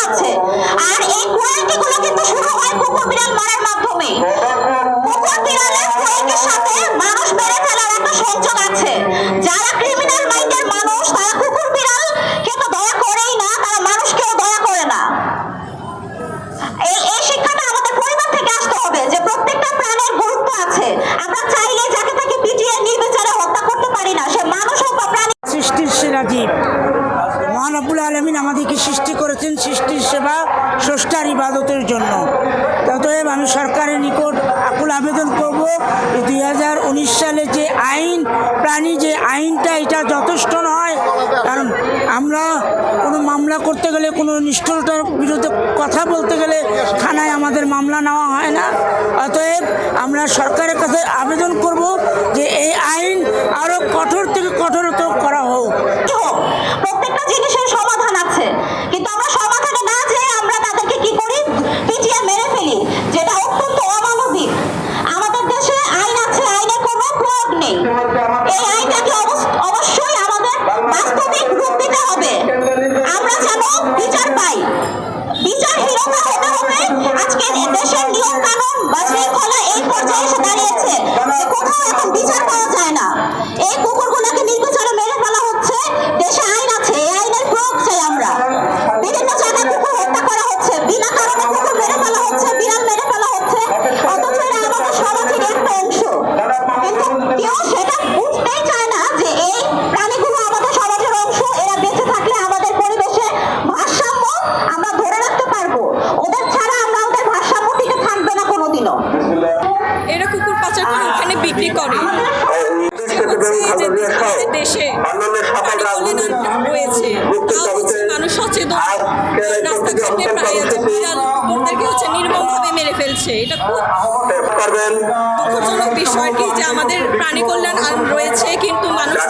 পাচ্ছে আর এই কুয়ারিটি গুলো কিন্তু শুরু হয় কুকুর বিড়াল মারার মাধ্যমে। কুকুর বিড়ালের কুয়ারিটির সাথে মানুষ মেরে ফেলার একটা সংযোগ আছে। যারা ক্রিমিনাল মাইন্ডের মানুষ, তারা কুকুর বিড়াল কিন্তু দয়া করেই না, তারা মানুষকেও দয়া করে না। এই এই শিক্ষাটা আমাদের পরিবার থেকে আসতে হবে যে প্রত্যেকটা প্রাণের গুরুত্ব আছে। আমরা সৃষ্টি করেছেন সৃষ্টির সেবা, স্রষ্টার ইবাদতের জন্য। অতএব আমি সরকারের নিকট আকুল আবেদন করব দুই হাজার উনিশ সালে যে আইন, প্রাণী যে আইনটা, এটা যথেষ্ট নয়। কারণ আমরা কোনো মামলা করতে গেলে, কোনো নিষ্ঠুরতার বিরুদ্ধে কথা বলতে গেলে থানায় আমাদের মামলা নেওয়া হয় না। অতএব আমরা সরকারের কাছে আবেদন করব যে এই আইন আজকের দেশের নিয়ম কানুন মানুষ সচেতন। রাস্তাঘাটে প্রায় হচ্ছে নির্মমভাবে মেরে ফেলছে। এটা বিষয়টি যে আমাদের প্রাণী কল্যাণ রয়েছে, কিন্তু মানুষ